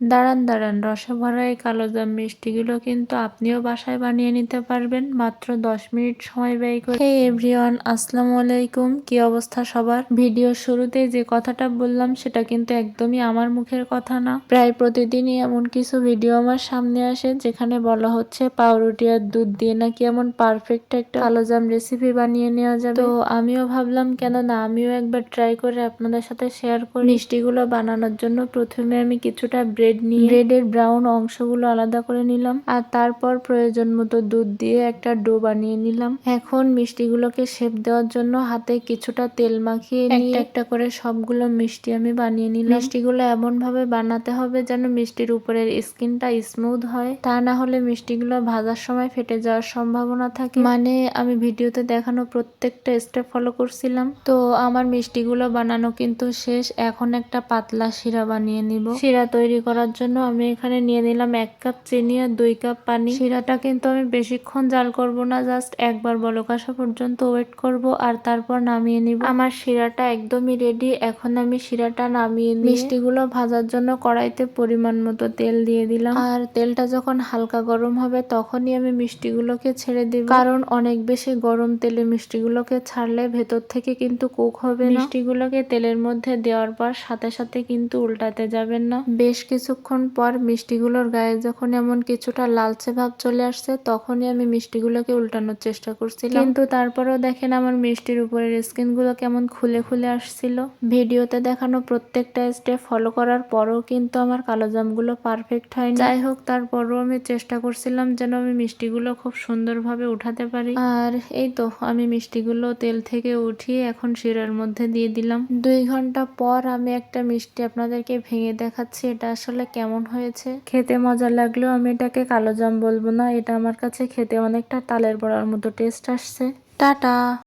দাঁড়ান দাঁড়ান রসে ভরা এই কালোজাম মিষ্টিগুলো কিন্তু আপনিও বাসায় বানিয়ে নিতে পারবেন। মাত্র দশ মিনিট সময় ব্যয় করে। এভরিওয়ান আসসালামু আলাইকুম। কি অবস্থা সবার? ভিডিওর শুরুতে যে কথাটা বললাম, সেটা কিন্তু একদমই আমার মুখের কথা না। প্রায় প্রতিদিনই এমন কিছু ভিডিও আমার সামনে আসে, যেখানে বলা হচ্ছে পাউরুটি আর দুধ দিয়ে নাকি এমন পারফেক্ট একটা কালোজাম রেসিপি বানিয়ে নেওয়া যাবে। তো আমিও ভাবলাম, কেন না আমিও একবার ট্রাই করে আপনাদের সাথে শেয়ার করি। মিষ্টিগুলো বানানোর জন্য প্রথমে আমি কিছুটা ব্রেড নিয়ে। ব্রেডের ব্রাউন অংশগুলো আলাদা করে নিলাম। আর তারপর প্রয়োজন মতো দুধ দিয়ে একটা ডো বানিয়ে নিলাম। এখন মিষ্টিগুলোকে শেপ দেওয়ার জন্য হাতে কিছুটা তেল মাখিয়ে নিয়ে একটা করে সবগুলো মিষ্টি আমি বানিয়ে নিলাম। মিষ্টিগুলো এমন ভাবে বানাতে হবে যেন মিষ্টির উপরের স্কিনটা স্মুথ হয়। তা না হলে মিষ্টিগুলো ভাজার সময় ফেটে যাওয়ার সম্ভাবনা থাকে। মানে আমি ভিডিওতে দেখানো প্রত্যেকটা স্টেপ ফলো করছিলাম। তো আমার মিষ্টিগুলো বানানো কিন্তু শেষ। এখন একটা পাতলা শিরা বানিয়ে নিব। শিরা তৈরি করার জন্য আমি এখানে নিয়ে নিলাম এক কাপ চিনি আর দুই কাপ পানি। শিরাটা কিন্তু আমি বেশিক্ষণ জাল করব না, জাস্ট একবার বলক আসা পর্যন্ত ওয়েট করব আর তারপর নামিয়ে নিব। আমার শিরাটা একদমই রেডি এখন আমি শিরাটা নামিয়ে নিয়ে মিষ্টিগুলো ভাজার জন্য কড়াইতে পরিমাণ মতো তেল দিয়ে দিলাম। আর তেলটা যখন হালকা গরম হবে তখনই আমি মিষ্টিগুলোকে ছেড়ে দিব। কারণ অনেক বেশি গরম তেলে মিষ্টিগুলোকে ছাড়লে ভেতর থেকে কিন্তু কুক হবে মিষ্টিগুলোকে তেলের মধ্যে দেওয়ার পর সাথে সাথে কিন্তু উল্টাতে যাবেন না। বেশ কিছুক্ষণ পর মিষ্টিগুলোর গায়ে যখন এমন কিছুটা লালচে ভাব চলে আসছে, তখনই আমি মিষ্টিগুলোকে উল্টানোর চেষ্টা করছিলাম। কিন্তু তারপরেও দেখেন আমার মিষ্টির উপরের স্কিনগুলো কেমন খুলে খুলে আসছিল। ভিডিওতে দেখানো প্রত্যেকটা স্টেপ ফলো করার পরও কিন্তু আমার কালো জামগুলো পারফেক্ট হয়নি। যাই হোক, তারপরও আমি চেষ্টা করছিলাম যেন আমি মিষ্টিগুলো খুব সুন্দরভাবে উঠাতে পারি। আর এই তো, আমি মিষ্টিগুলো তেল থেকে উঠিয়ে এখন শিরার মধ্যে দিয়ে দিলাম। দুই ঘণ্টা পর আমি একটা মিষ্টি আপনাদেরকে ভেঙে দেখাচ্ছি। এটা আসলে কেমন হয়েছে? খেতে মজা লাগলেও আমি এটাকে কালো জাম বলব না। এটা আমার কাছে খেতে অনেকটা তালের বড়ার মতো টেস্ট আসছে। টাটা।